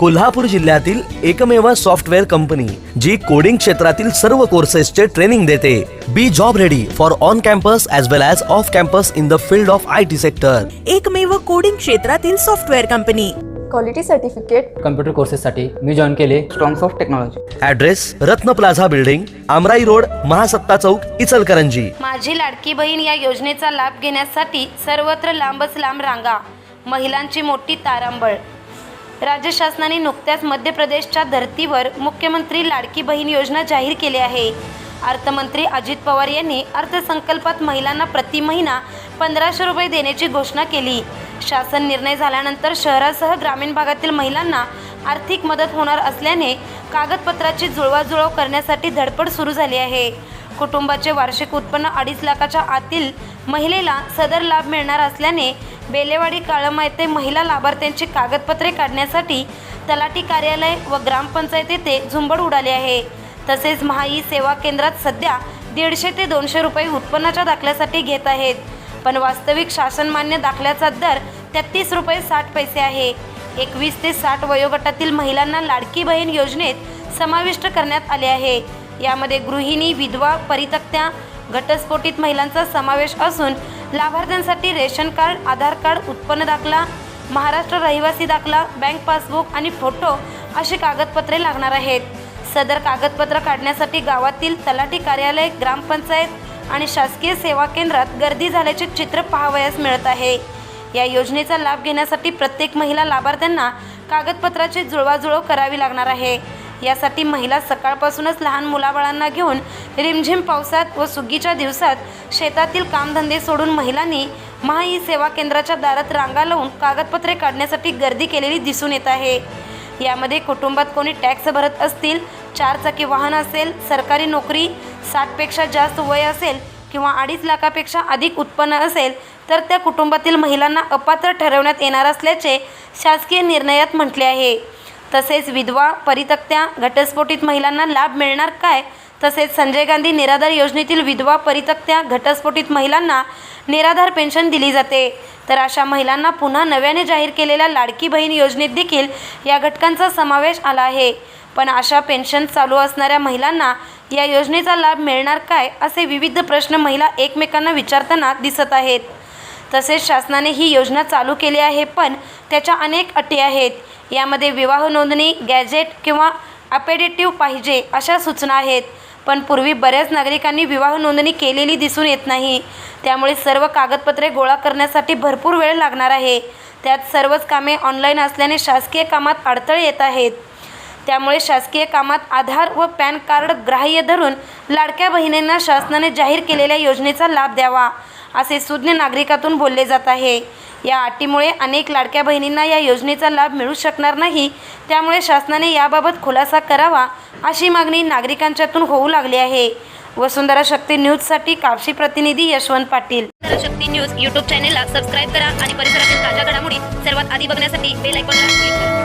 कोल्हापूर जिल्ह्यातील एकमेव software company जी coding क्षेत्रातील सर्व कोर्सेसचे ट्रेनिंग देते. Be job ready for on campus as well as off campus in the field of I T sector एकमेव coding क्षेत्रातील software company. Quality certificate computer कोर्सेससाठी मी join केले. Strongs of technology address Ratna plaza building Amrai road Mahasatta Chowk Ichalkaranji. माझी लाडकी बहीण या योजनेचा लाभ घेण्यासाठी सर्वत्र लांबच लांब रांगा. महिलांची मोठी तारांबळ. राज्य शासनाने नुकत्याच मध्य प्रदेशच्या धर्तीवर मुख्यमंत्री लाडकी बहीण योजना जाहीर केली आहे. अर्थमंत्री अजित पवार यांनी अर्थसंकल्पात महिलांना प्रति महिना पंधराशे रुपये देण्याची घोषणा केली. शासन निर्णय झाल्यानंतर शहरासह ग्रामीण भागातील महिलांना आर्थिक मदत होणार असल्याने कागदपत्राची जुळवाजुळव करण्यासाठी धडपड सुरू झाली आहे. कुटुंबाचे वार्षिक उत्पन्न अडीच लाखाच्या आतील महिलेला सदर लाभ मिळणार असल्याने बेलेवाडी काळमा येथे महिला लाभार्थ्यांची कागदपत्रे काढण्यासाठी तलाठी कार्यालय व ग्रामपंचायत येथे झुंबड उडाली आहे. तसेच महाई सेवा केंद्रात सध्या दीडशे ते दोनशे रुपये उत्पन्नाच्या दाखल्यासाठी घेत आहेत. पण वास्तविक शासनमान्य दाखल्याचा दर तेहतीस रुपये साठ पैसे आहे. एकवीस ते साठ वयोगटातील महिलांना लाडकी बहीण योजनेत समाविष्ट करण्यात आले आहे. यामध्ये गृहिणी विधवा परितक्त्या घटस्फोटित महिलांचा समावेश असून लाभार्थ्यांसाठी रेशन कार्ड आधार कार्ड उत्पन्न दाखला महाराष्ट्र रहिवासी दाखला बँक पासबुक आणि फोटो अशी कागदपत्रे लागणार आहेत. सदर कागदपत्र काढण्यासाठी गावातील तलाठी कार्यालय ग्रामपंचायत आणि शासकीय सेवा केंद्रात गर्दी झाल्याचे चित्र पाहावयास मिळत आहे. या योजनेचा लाभ घेण्यासाठी प्रत्येक महिला लाभार्थ्यांना कागदपत्राची जुळवाजुळव करावी लागणार आहे. यासाठी महिला सकाळपासूनच लहान मुलाबाळांना घेऊन रिमझिम पावसात व सुगीच्या दिवसात शेतातील कामधंदे सोडून महिलांनी महा ई सेवा केंद्राच्या दारात रांगा लावून कागदपत्रे काढण्यासाठी गर्दी केलेली दिसून येत आहे. यामध्ये कुटुंबात कोणी टॅक्स भरत असतील चारचाकी वाहन असेल सरकारी नोकरी साठपेक्षा जास्त वय असेल किंवा अडीच लाखापेक्षा अधिक उत्पन्न असेल तर त्या कुटुंबातील महिलांना अपात्र ठरवण्यात येणार असल्याचे शासकीय निर्णयात म्हटले आहे. तसेच विधवा परितक्त्या घटस्फोटित महिलांना लाभ मिळणार काय? तसेच संजय गांधी निराधार योजनेतील विधवा परितक्त्या घटस्फोटित महिलांना निराधार पेन्शन दिली जाते. तर अशा महिलांना पुन्हा नव्याने जाहीर केलेल्या लाडकी बहीण योजनेत देखील या घटकांचा समावेश आला आहे. पण अशा पेन्शन चालू असणाऱ्या महिलांना या योजनेचा लाभ मिळणार काय? असे विविध प्रश्न महिला एकमेकांना विचारताना दिसत आहेत. तसेच शासनाने ही योजना चालू केली आहे पण त्याच्या अनेक अटी आहेत. यामध्ये विवाह नोंदणी गॅजेट किंवा अपेडेटिव्ह पाहिजे अशा सूचना आहेत. पण पूर्वी बऱ्याच नागरिकांनी विवाह नोंदणी केलेली दिसून येत नाही. त्यामुळे सर्व कागदपत्रे गोळा करण्यासाठी भरपूर वेळ लागणार आहे. त्यात सर्वच कामे ऑनलाईन असल्याने शासकीय कामात अडथळे येत आहेत. त्यामुळे शासकीय कामात आधार व पॅन कार्ड ग्राह्य धरून लाडक्या बहिणींना शासनाने जाहीर केलेल्या योजनेचा लाभ द्यावा. असे सुज्ञ नागरिकातून बोलले जात आहे. या अटीमुळे अनेक लाडक्या बहिणींना या योजनेचा लाभ मिळू शकणार नाही. त्यामुळे शासनाने याबाबत खुलासा करावा अशी मागणी नागरिकांच्यातून होऊ लागली आहे. वसुंधरा शक्ती न्यूजसाठी कापशी प्रतिनिधी यशवंत पाटील. शक्ती न्यूज यूट्यूब चॅनेलला सबस्क्राईब करा आणि परिसरातील ताज्या घडामोडी सर्वात आधी बघण्यासाठी बेल आयकॉनला क्लिक करा.